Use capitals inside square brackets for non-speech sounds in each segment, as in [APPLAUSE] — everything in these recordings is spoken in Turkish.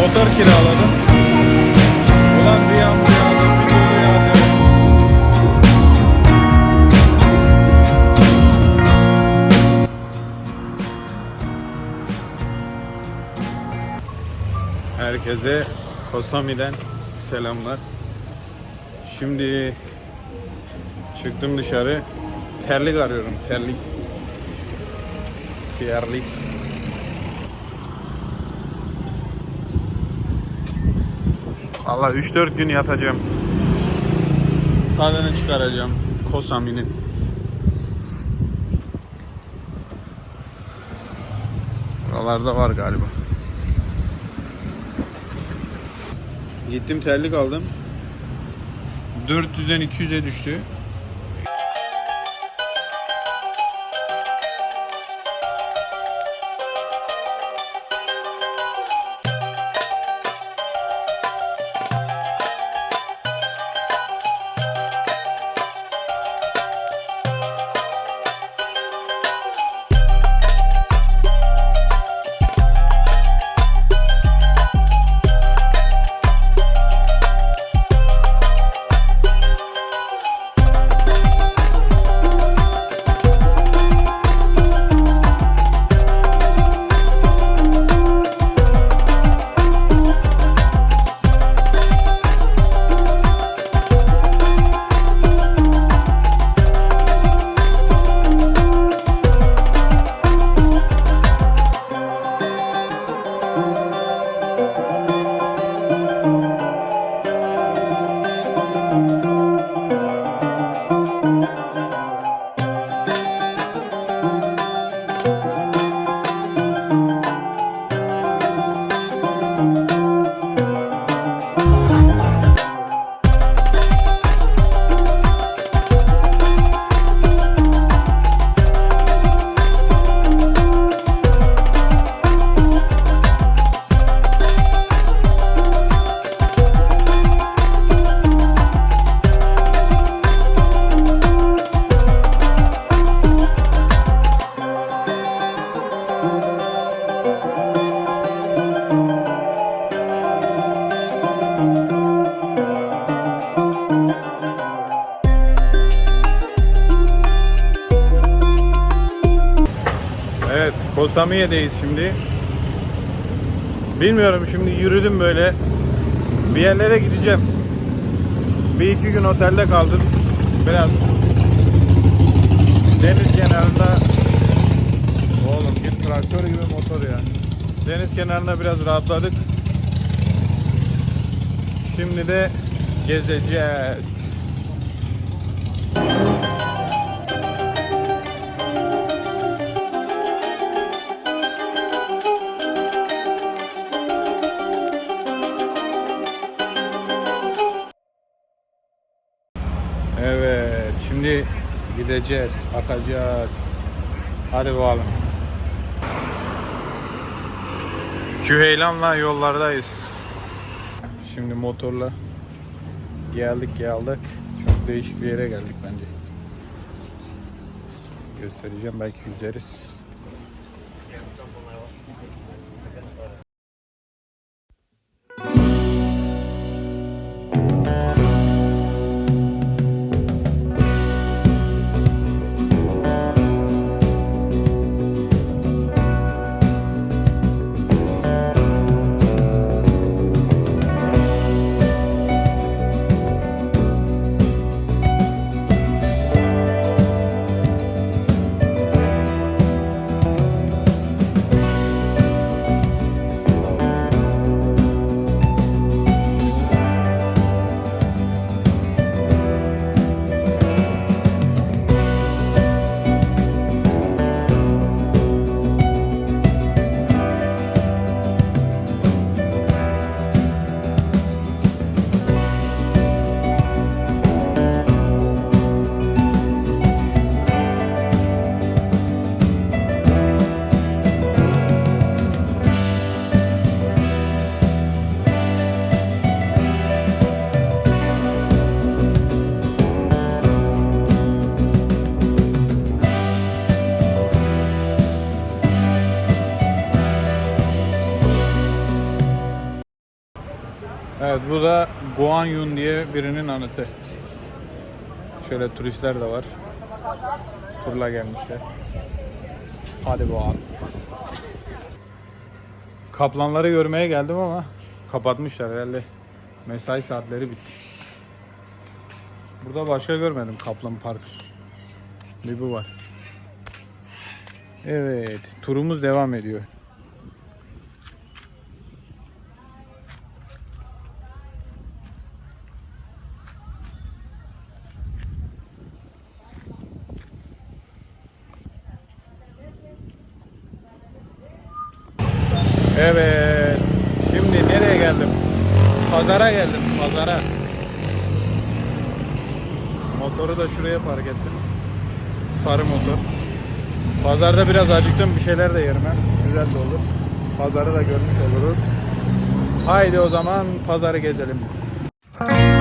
motor kiraladım. Ulan bir yağmur yağdı, bir dolu yağdı. Herkese Kosami'den selamlar. Şimdi çıktım dışarı. Terlik arıyorum, terlik. Terlik. Valla 3-4 gün yatacağım. Tadını çıkaracağım Kosami'nin. Buralarda var galiba. Gittim terlik aldım. 400'den 200'e düştü. Evet, Kosamiye'deyiz şimdi. Bilmiyorum şimdi yürüdüm böyle. Bir yerlere gideceğim. Bir iki gün otelde kaldım. Biraz deniz kenarında Oğlum git traktör gibi motor ya. Deniz kenarında biraz rahatladık. Şimdi de gezeceğiz. Gideceğiz, akacağız. Hadi bakalım. Küheylan'la yollardayız. Şimdi motorla geldik geldik. Çok değişik bir yere geldik bence. Göstereceğim belki yüzeriz. Evet bu da Guanyun diye birinin anıtı. Şöyle turistler de var. Turla gelmişler. Hadi bakalım. Kaplanları görmeye geldim ama kapatmışlar herhalde. Mesai saatleri bitti. Burada başka görmedim Kaplan Park. Bir bu var. Evet, turumuz devam ediyor. Evet. Şimdi nereye geldim? Pazara geldim, pazara. Motoru da şuraya park ettim. Sarı motor. Pazarda biraz acıktım, bir şeyler de yerim hem. Güzel de olur. Pazarı da görmüş oluruz. Haydi o zaman pazarı gezelim. Bunlar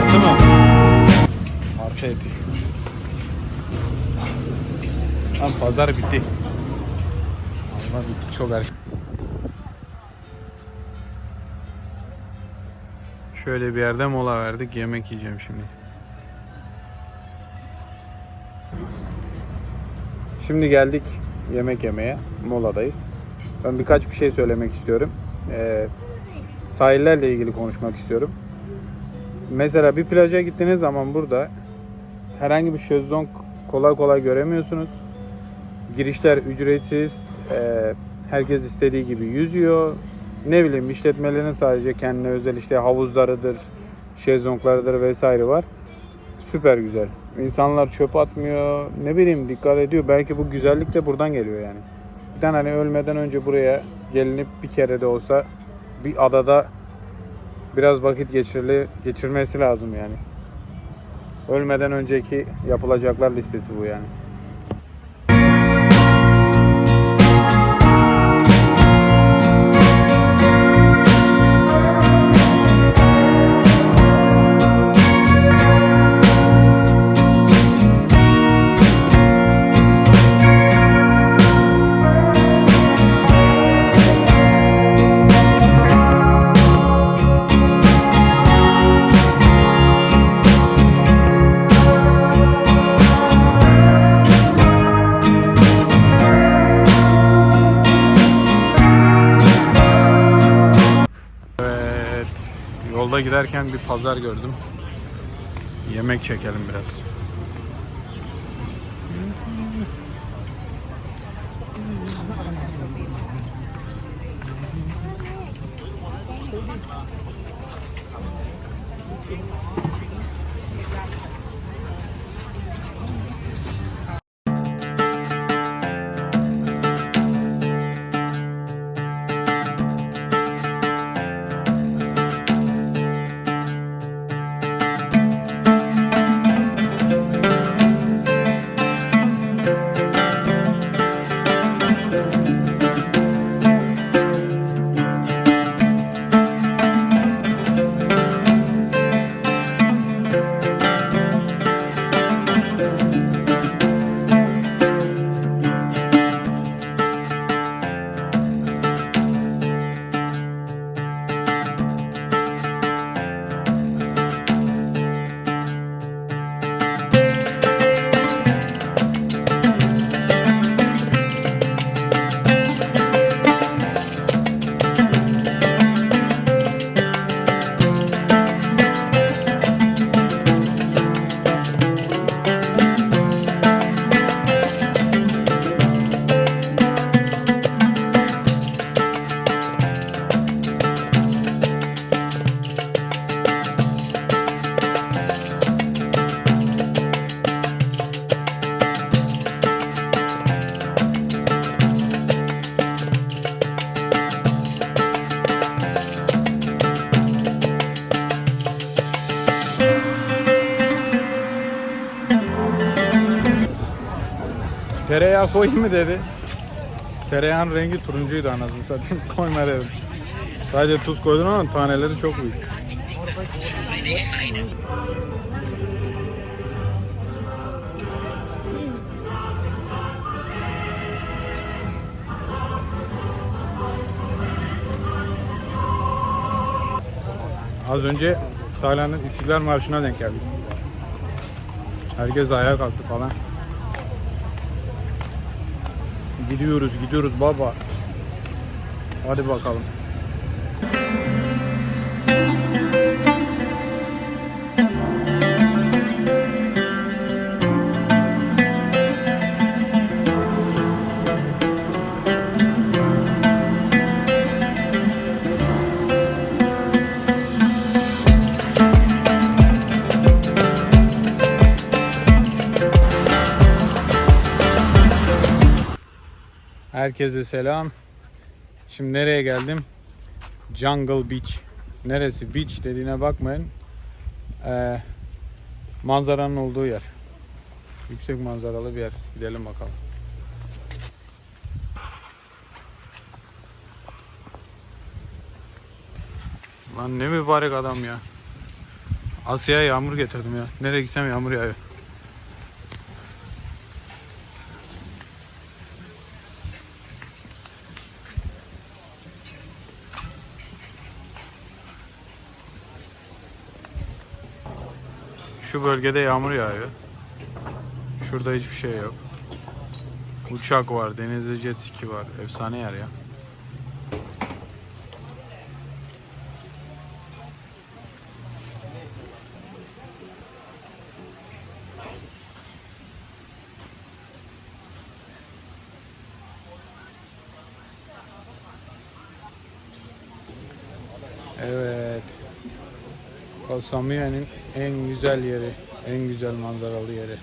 Martı mı? Martı eti. Lan pazar bitti. Allah bitti çok erken. Şöyle bir yerde mola verdik. Yemek yiyeceğim şimdi. Şimdi geldik yemek yemeye. Moladayız. Ben birkaç bir şey söylemek istiyorum. Ee, sahillerle ilgili konuşmak istiyorum. Mesela bir plaja gittiğiniz zaman burada herhangi bir şezlong kolay kolay göremiyorsunuz. Girişler ücretsiz. Ee, herkes istediği gibi yüzüyor. Ne bileyim işletmelerin sadece kendine özel işte havuzlarıdır, şezlonglarıdır vesaire var. Süper güzel. İnsanlar çöp atmıyor. Ne bileyim dikkat ediyor. Belki bu güzellik de buradan geliyor yani. Bir tane hani ölmeden önce buraya gelinip bir kere de olsa bir adada biraz vakit geçirili, geçirmesi lazım yani. Ölmeden önceki yapılacaklar listesi bu yani. girerken bir pazar gördüm. Yemek çekelim biraz. Tereyağı koyayım mı dedi. Tereyağın rengi turuncuydu anasını satayım. [LAUGHS] Koyma dedim. Sadece tuz koydum ama taneleri çok büyük. Az önce Tayland'ın İstiklal Marşı'na denk geldik. Herkes ayağa kalktı falan. Gidiyoruz gidiyoruz baba. Hadi bakalım. Herkese selam. Şimdi nereye geldim? Jungle Beach. Neresi beach dediğine bakmayın. Ee, manzaranın olduğu yer. Yüksek manzaralı bir yer. Gidelim bakalım. Lan ne mübarek adam ya. Asya'ya yağmur getirdim ya. Nereye gitsem yağmur yağıyor. Bölgede yağmur yağıyor. Şurada hiçbir şey yok. Uçak var, denizde jet ski var. Efsane yer ya. Evet. Samui'nin en güzel yeri, en güzel manzaralı yeri.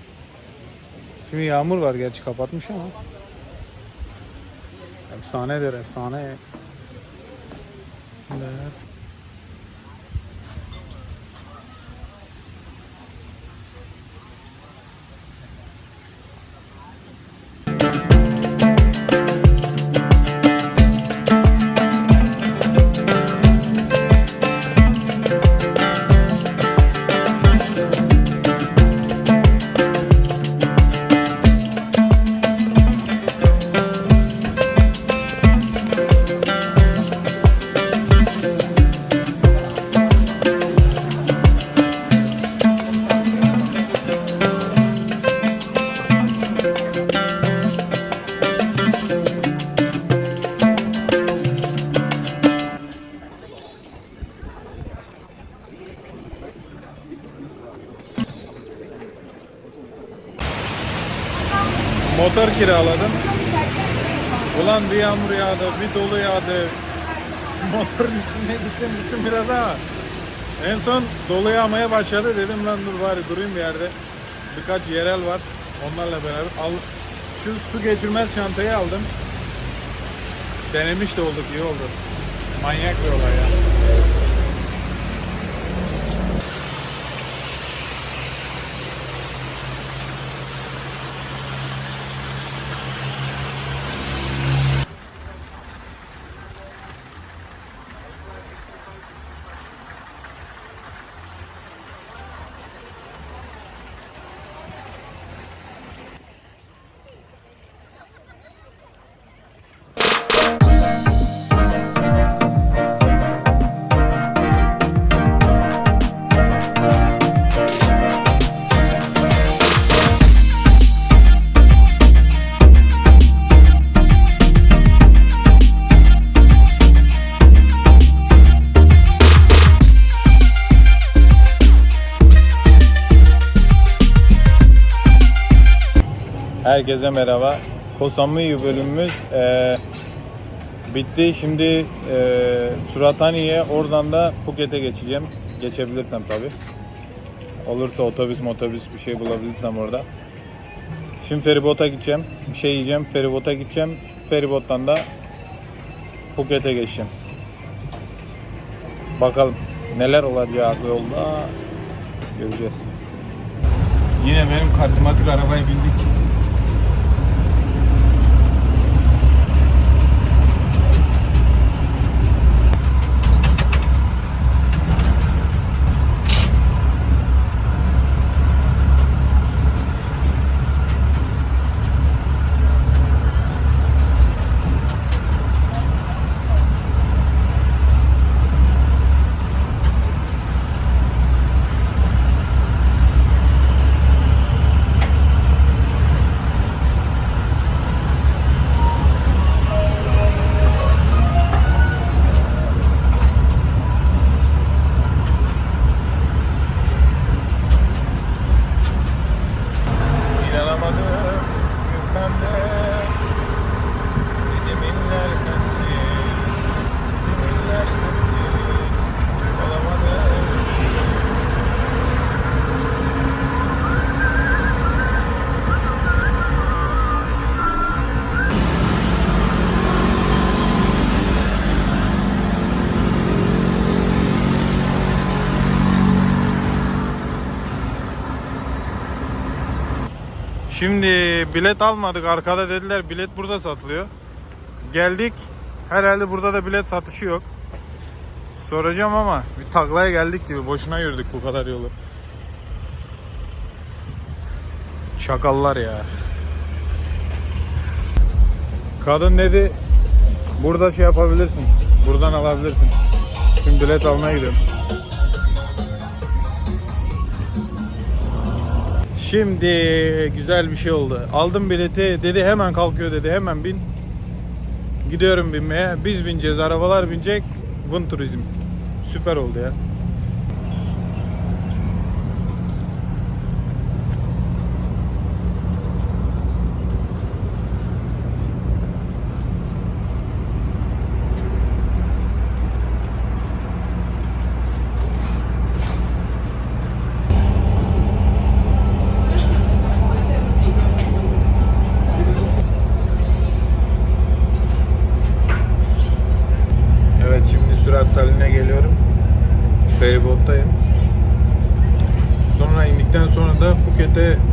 Şimdi yağmur var gerçi kapatmış ama. Efsanedir efsane. Evet. Kiraladım. Ulan bir yağmur yağdı, bir dolu yağdı. Motorun üstüne gittim gittim biraz ama. En son dolu yağmaya başladı. Dedim lan dur bari durayım bir yerde. Birkaç yerel var. Onlarla beraber al. Şu su geçirmez çantayı aldım. Denemiş de olduk iyi oldu. Manyak bir olay ya. Herkese merhaba. Kosamui bölümümüz eee, bitti. Şimdi eee Suratani'ye oradan da Phuket'e geçeceğim. Geçebilirsem tabi. Olursa otobüs otobüs bir şey bulabilirsem orada. Şimdi feribota gideceğim. Bir şey yiyeceğim. Feribota gideceğim. Feribottan da Phuket'e geçeceğim. Bakalım neler olacak yolda göreceğiz. Yine benim karizmatik arabaya bindik. Şimdi bilet almadık. Arkada dediler bilet burada satılıyor. Geldik. Herhalde burada da bilet satışı yok. Soracağım ama bir taklaya geldik gibi. Boşuna yürüdük bu kadar yolu. Şakallar ya. Kadın dedi burada şey yapabilirsin. Buradan alabilirsin. Şimdi bilet almaya gidiyorum. Şimdi güzel bir şey oldu. Aldım bileti dedi hemen kalkıyor dedi hemen bin. Gidiyorum binmeye. Biz bineceğiz arabalar binecek. Vın turizm. Süper oldu ya. get that.